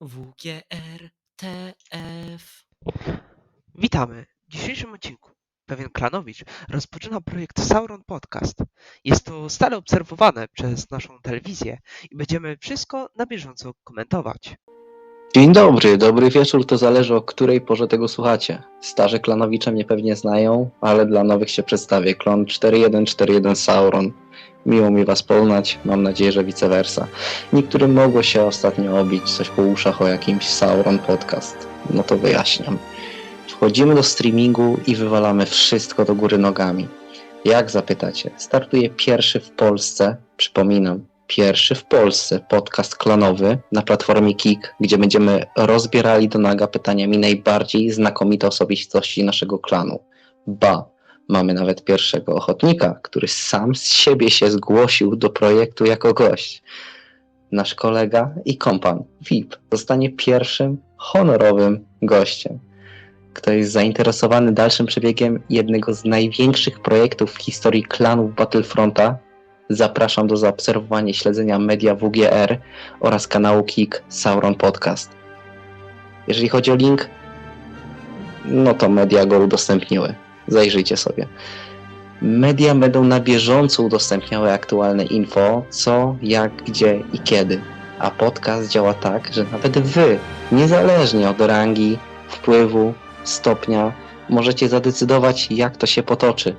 WGRTF. Witamy! W dzisiejszym odcinku pewien klanowicz rozpoczyna projekt Sauron Podcast. Jest to stale obserwowane przez naszą telewizję i będziemy wszystko na bieżąco komentować. Dzień dobry, dobry wieczór, to zależy o której porze tego słuchacie. Starzy klanowicze mnie pewnie znają, ale dla nowych się przedstawię. Klon 4141 Sauron. Miło mi was poznać, mam nadzieję, że vice versa. Niektórym mogło się ostatnio obić coś po uszach o jakimś Sauron podcast. No to wyjaśniam. Wchodzimy do streamingu i wywalamy wszystko do góry nogami. Jak zapytacie? Startuje pierwszy w Polsce, przypominam, pierwszy w Polsce podcast klanowy na platformie Kik, gdzie będziemy rozbierali do naga pytaniami najbardziej znakomite osobistości naszego klanu. Ba, mamy nawet pierwszego ochotnika, który sam z siebie się zgłosił do projektu jako gość. Nasz kolega i kompan VIP zostanie pierwszym honorowym gościem. Kto jest zainteresowany dalszym przebiegiem jednego z największych projektów w historii klanów Battlefronta, zapraszam do zaobserwowania i śledzenia media WGR oraz kanału Kik Sauron Podcast. Jeżeli chodzi o link, no to media go udostępniły. Zajrzyjcie sobie. Media będą na bieżąco udostępniały aktualne info, co, jak, gdzie i kiedy. A podcast działa tak, że nawet wy, niezależnie od rangi, wpływu, stopnia, możecie zadecydować, jak to się potoczy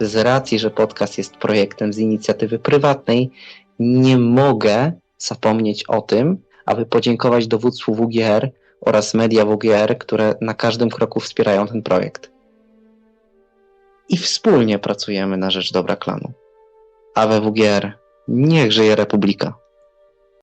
z racji, że podcast jest projektem z inicjatywy prywatnej, nie mogę zapomnieć o tym, aby podziękować dowództwu WGR oraz media WGR, które na każdym kroku wspierają ten projekt. I wspólnie pracujemy na rzecz dobra klanu. A we WGR niech żyje Republika.